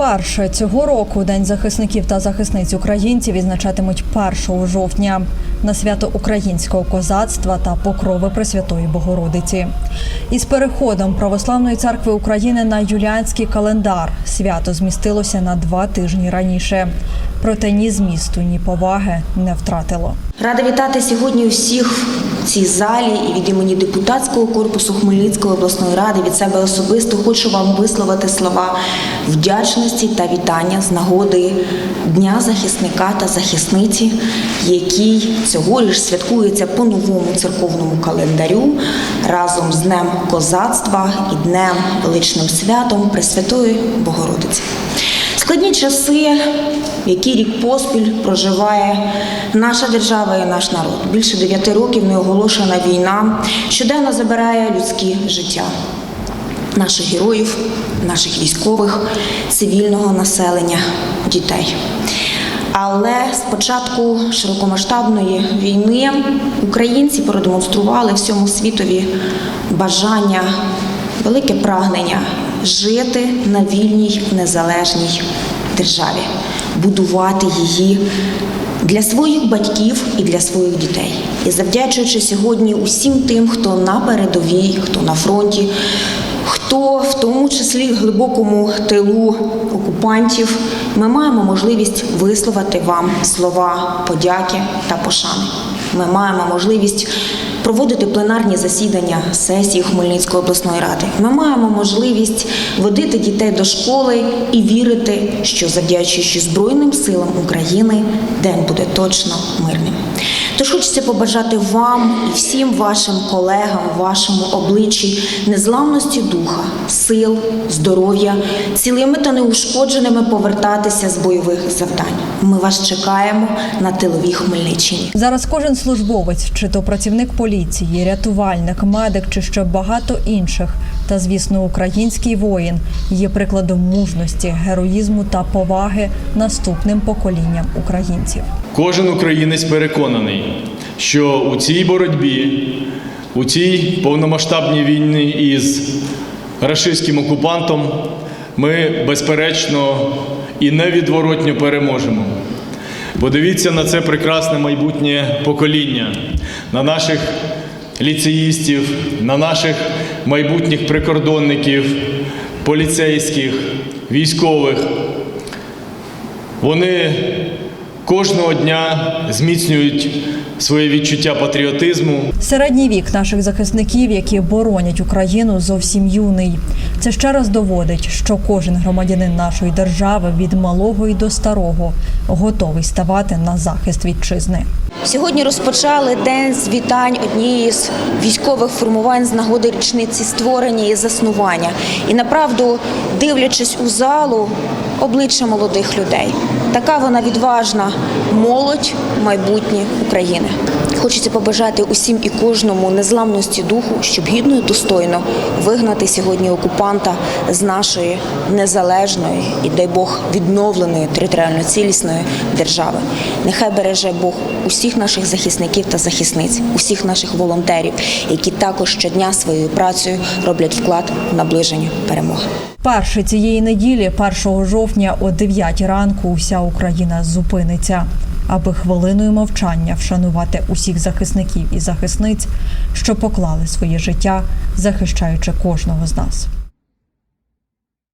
Вперше цього року День захисників та захисниць українців відзначатимуть 1 жовтня на свято українського козацтва та покрови Пресвятої Богородиці. Із переходом Православної церкви України на юліанський календар свято змістилося на два тижні раніше. Проте ні змісту, ні поваги не втратило. Рада вітати сьогодні усіх цій залі і від імені депутатського корпусу Хмельницької обласної ради від себе особисто хочу вам висловити слова вдячності та вітання з нагоди Дня захисника та захисниці, який цьогоріч святкується по новому церковному календарю разом з Днем козацтва і Днем величним святом Пресвятої Богородиці. Складні часи, які рік поспіль проживає наша держава і наш народ. Більше дев'яти років неоголошена війна щоденно забирає людські життя наших героїв, наших військових, цивільного населення, дітей. Але з початку широкомасштабної війни українці продемонстрували всьому світові бажання, велике прагнення жити на вільній незалежній державі, будувати її для своїх батьків і для своїх дітей. І завдячуючи сьогодні усім тим, хто на передовій, хто на фронті, хто в тому числі в глибокому тилу окупантів, ми маємо можливість висловити вам слова подяки та пошани. Ми маємо можливість проводити пленарні засідання сесії Хмельницької обласної ради. Ми маємо можливість водити дітей до школи і вірити, що завдячуючи Збройним силам України, день буде точно мирним. Хочеться побажати вам і всім вашим колегам, вашому обличчі незламності духа, сил, здоров'я, цілими та неушкодженими повертатися з бойових завдань. Ми вас чекаємо на тиловій Хмельниччині. Зараз кожен службовець, чи то працівник поліції, рятувальник, медик, чи ще багато інших, та звісно, український воїн є прикладом мужності, героїзму та поваги наступним поколінням українців. Кожен українець переконаний, що у цій боротьбі, у цій повномасштабній війні із рашистським окупантом ми безперечно і невідворотньо переможемо. Подивіться на це прекрасне майбутнє покоління, на наших ліцеїстів, на наших майбутніх прикордонників, поліцейських, військових. Вони кожного дня зміцнюють своє відчуття патріотизму. Середній вік наших захисників, які боронять Україну, зовсім юний. Це ще раз доводить, що кожен громадянин нашої держави від малого і до старого готовий ставати на захист вітчизни. Сьогодні розпочали день з вітань однієї з військових формувань з нагоди річниці створення і заснування. І направду, дивлячись у залу, обличчя молодих людей. Така вона відважна молодь майбутнє України. Хочеться побажати усім і кожному незламності духу, щоб гідно і достойно вигнати сьогодні окупанта з нашої незалежної і, дай Бог, відновленої територіально цілісної держави. Нехай береже Бог усіх наших захисників та захисниць, усіх наших волонтерів, які також щодня своєю працею роблять вклад в наближення перемоги. Перше цієї неділі, 1 жовтня о 9 ранку, уся Україна зупиниться, аби хвилиною мовчання вшанувати усіх захисників і захисниць, що поклали своє життя, захищаючи кожного з нас.